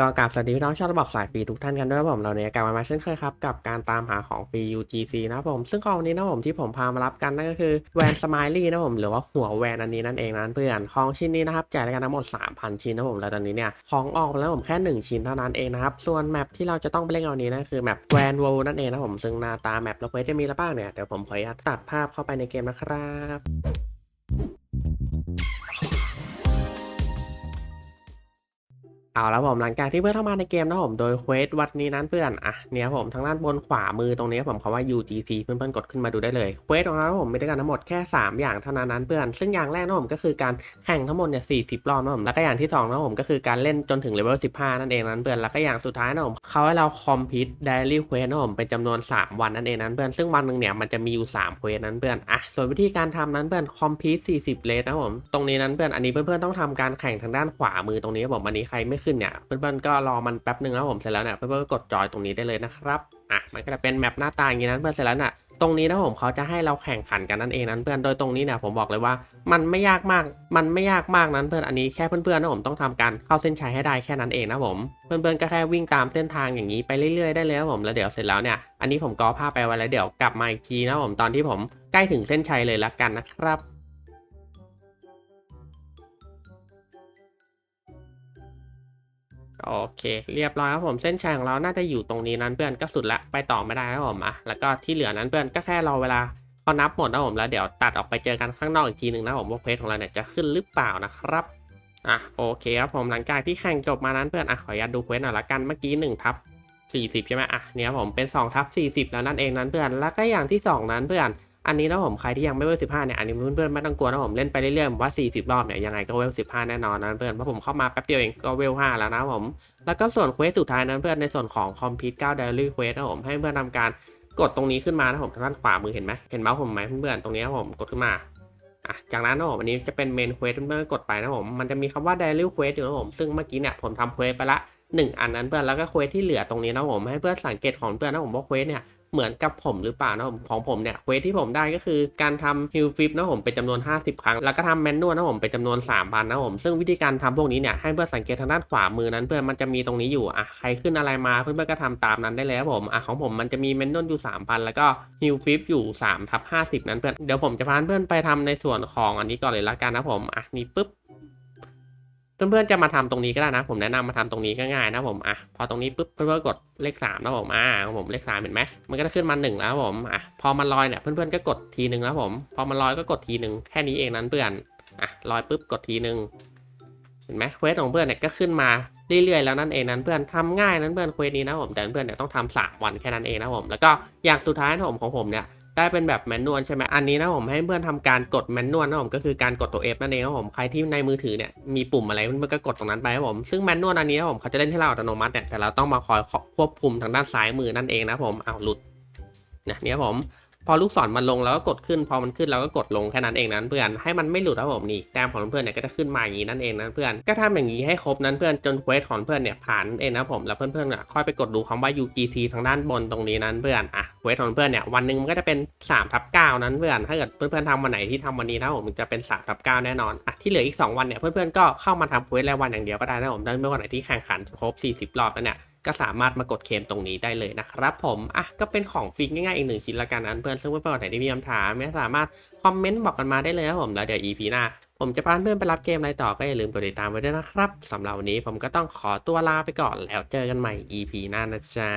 ก็กราบสวัสดีพี่น้องชาวระบบสายฟรีทุกท่านกันด้วยผมเราเนี่ยกลับมาเช่นเคยครับกับการตามหาของฟรี UGC นะผมซึ่งของนี้นะผมที่ผมพามารับกันนั่นก็คือแวนสไมลี่นะผมหรือว่าหัวแวนอันนี้นั่นเองนะเพื่อนของชิ้นนี้นะครับแจกกันทั้งหมด 3,000 ชิ้นนะผมแล้วตอนนี้เนี่ยของออกแล้วผมแค่ 1 ชิ้นเท่านั้นเองนะครับส่วนแมปที่เราจะต้องไปเล่นเอานี้นะคือแมปแวนโวนั่นเองนะผมซึ่งหน้าตาแมปเราเควจะมีอะไรบ้างเนี่ยเดี๋ยวผมขออนุญาตตัดภาพเข้าไปในเกมนะครับ เอาแล้วผมหลังจากที่เพื่อนเข้ามาในเกมนะผมโดยเควสวัดนี้นั้นเพื่อนอะเนี่ยผมทางด้านบนขวามือตรงนี้ผมคำว่า UGC เพื่อนๆกดขึ้นมาดูได้เลยเควสของเราผมมีด้วยกันทั้งหมดแค่ 3 อย่างเท่านั้นนั้นเพื่อนซึ่งอย่างแรกนะผมก็คือการแข่งทั้งหมดเนี่ย40 รอบนะผมแล้วก็อย่างที่2นะผมก็คือการเล่นจนถึงเลเวล15 นั่นเองนั้นเพื่อนแล้วก็อย่างสุดท้ายนะผมเขาให้เราคอมพิวต์ไดอารี่เควสนะผมเป็นจำนวน 3 วันนั่นเองนั้นเพื่อนซึ่งวันหนึ่งเนี่ยมันจะมีอยู่3เควสนั้นเพื่อนอะส่วนวิธีการทำนั้นเพื่อนคอมพิวต์40เลสนะผมตรงนี้นั้นเพื่อนอันนี้เพื่อนๆต้องทำการแข่งทางด้านขวามือตรงนี้ผมอันนี้ใครไม่ขึ้นเนี่ยเพื่อนๆก็รอมันแป๊บหนึ่งแล้วผมเสร็จแล้วเนี่ยเพื่อนๆก็กดจอยตรงนี้ได้เลยนะครับอะมันก็จะเป็นแมปหน้าตาอย่างนี้นั้นเพื่อนเสร็จแล้วเนี่ยตรงนี้นะผมเขาจะให้เราแข่งขันกันนั่นเองนั้นเพื่อนโดยตรงนี้เนี่ยผมบอกเลยว่า มันไม่ยากมาก มันไม่ยากมากนั้นเพื่อนอันนี้แค่เพื่อนๆนะผมต้องทำการเข้าเส้นชัยให้ได้แค่นั้นเองนะผมเพื่อนๆก็แค่วิ่งตามเส้นทางอย่างนี้ไปเรื่อยๆได้เลยครับผมแล้วเดี๋ยวเสร็จแล้วเนี่ยอันนี้ผมก็ภาพไปไว้แล้วเดี๋ยวกลับมาอีกทีนะผมตอนที่ผมใกล้ถึงเส้นชัยเลยละกันนะครับ โอเค เรียบร้อยครับผมเส้นชัยของเราน่าจะอยู่ตรงนี้นั้นเพื่อนก็สุดละไปต่อไม่ได้ครับผมอะแล้วก็ที่เหลือนั้นเพื่อนก็แค่รอเวลาเขานับหมดนะผมแล้วเดี๋ยวตัดออกไปเจอกันข้างนอกอีกทีหนึ่งนะผมว่าเพจของเราเนี่ยจะขึ้นหรือเปล่านะครับอะโอเคครับผมหลังจากที่แข่งจบมานั้นเพื่อนอะขออนุญาตดูเควสหน่อยละกันเมื่อกี้1ทับ40 ใช่ไหมอะเนี่ยผมเป็น2ทับ40 แล้วนั่นเองนั้นเพื่อนแล้วก็อย่างที่ 2 นั้นเพื่อน อันนี้นะผมใครที่ยังไม่เวล15เนี่ยอันนี้เพื่อนๆไม่ต้องกลัวนะผมเล่นไปเรื่อยๆผมว่า40รอบเนี่ยยังไงก็เวล15แน่นอนนะเพื่อนเพราะผมเข้ามาแป๊บเดียวเองก็เวล5แล้วนะผมแล้วก็ส่วนเควสสุดท้ายนั้นเพื่อนในส่วนของ Complete 9 Daily Quest นะผมให้เพื่อนทำการกดตรงนี้ขึ้นมานะผมทางด้านขวามือเห็นไหมเห็นเมาส์ผมไหมเพื่อนๆตรงนี้ครับผมกดขึ้นมาอะจากนั้นนะผมอันนี้จะเป็น Main Quest เพื่อนๆกดไปนะผมมันจะมีคำว่า Daily Quest อยู่นะผมซึ่งเมื่อกี้เนี่ยผมทำเควสไปละหนึ่งอันนั้นเพื่อนแล้วก็เควสที่เหลือตรงนี้นะผมให้เพื่อนสังเกตของเพื่อนนะผมว่าเควสเนี่ย เหมือนกับผมหรือเปล่านะผมของผมเนี่ยเควสที่ผมได้ก็คือการทำฮิลฟิปนะผมเป็นจำนวน 50 ครั้ง แล้วก็ทำแมนนวลนะผมเป็นจำนวน 3,000นะผมซึ่งวิธีการทำพวกนี้เนี่ยให้เพื่อนสังเกตทางด้านขวามือนั้นเพื่อนมันจะมีตรงนี้อยู่อะใครขึ้นอะไรมาเพื่อนๆก็ทำตามนั้นได้เลยครับผมอะของผมมันจะมีแมนนวลอยู่ 3,000 แล้วก็ฮิลฟิปอยู่3ทับ50 นั้นเพื่อนเดี๋ยวผมจะพาเพื่อนไปทำในส่วนของอันนี้ก่อนเลยละกันนะผมอะนี่ปุ๊บ เพื่อนๆจะมาทำตรงนี้ก็ได้นะ ผมแนะนำมาทำตรงนี้ก็ง่ายนะผมอะพอตรงนี้ปุ๊บเพื่อนๆกดเลขสามนะผมอ่าผมเลขสามเห็นไหมมันก็จะขึ้นมาหนึ่งแล้วผมอะพอมันลอยเนี่ยเพื่อนๆก็กดทีหนึ่งแล้วผมพอมันลอยก็กดทีหนึ่งแค่นี้เองนั้นเพื่อนอะลอยปุ๊บกดทีหนึ่งเห็นไหมเควสของเพื่อนเนี่ยก็ขึ้นมาเรื่อยๆแล้วนั่นเองนั้นเพื่อนทำง่ายนั้นเพื่อนเควสนี้นะผมแต่เพื่อนเนี่ยต้องทำสามวันแค่นั้นเองนะผมแล้วก็อย่างสุดท้ายนะผมของผมเนี่ย ได้เป็นแบบแมนนวลใช่ไหมอันนี้นะผมให้เพื่อนทำการกดแมนนวลนะผมก็คือการกดตัว F นั่นเองครับผมใครที่ในมือถือเนี่ยมีปุ่มอะไรเพื่อนก็กดตรงนั้นไปครับผมซึ่งแมนนวลอันนี้นะผมเขาจะเล่นให้เราอัตโนมัติเนี่ยแต่เราต้องมาคอยควบคุมทางด้านซ้ายมือนั่นเองนะผมอ้าวหลุดนะเนี่ยผม พอลูกศรมันลงแล้วก็กดขึ้น พอมันขึ้นเราก็กดลงแค่นั้นเองนั้นเพื่อนให้มันไม่หลุดนะผมนี่แต้มของเพื่อนเนี่ยก็จะขึ้นมาอย่างนี้นั่นเองนะเพื่อนก็ทำอย่างนี้ให้ครบนั้นเพื่อนจนเควสของเพื่อนเนี่ยผ่านเองนะผมแล้วเพื่อนๆเนี่ยค่อยไปกดดูคำว่า UGT ทางด้านบนตรงนี้นั้นเพื่อนอะเควสของเพื่อนเนี่ยวันหนึ่งมันก็จะเป็น3ทับ9นั้นเพื่อนถ้าเกิดเพื่อนๆทำวันไหนที่ทำวันนี้นะผมมันจะเป็น3ทับ9แน่นอนอะที่เหลืออีก 2 วันเนี่ยเพื่อนๆก็เข้ามาทำเควสรายวันอย่างเดียวก็ได้นะผมถ้าเมื่อวันไหนที่แข่งขันครบ 40 รอบแล้วเนี่ย ก็สามารถมากดเคลมตรงนี้ได้เลยนะครับผม อะ ก็เป็นของฟรีง่ายๆอีกหนึ่งชิ้นละกันนะเพื่อนซึ่งเพื่อนๆไหนที่มีคำถามไม่สามารถคอมเมนต์บอกกันมาได้เลยครับผม แล้วเดี๋ยว EP หน้า ผมจะพาเพื่อนไปรับเกมอะไรต่อก็อย่าลืมกดติดตามไว้ด้วยนะครับสำหรับวันนี้ผมก็ต้องขอตัวลาไปก่อนแล้วเจอกันใหม่ EP หน้านะจ๊ะ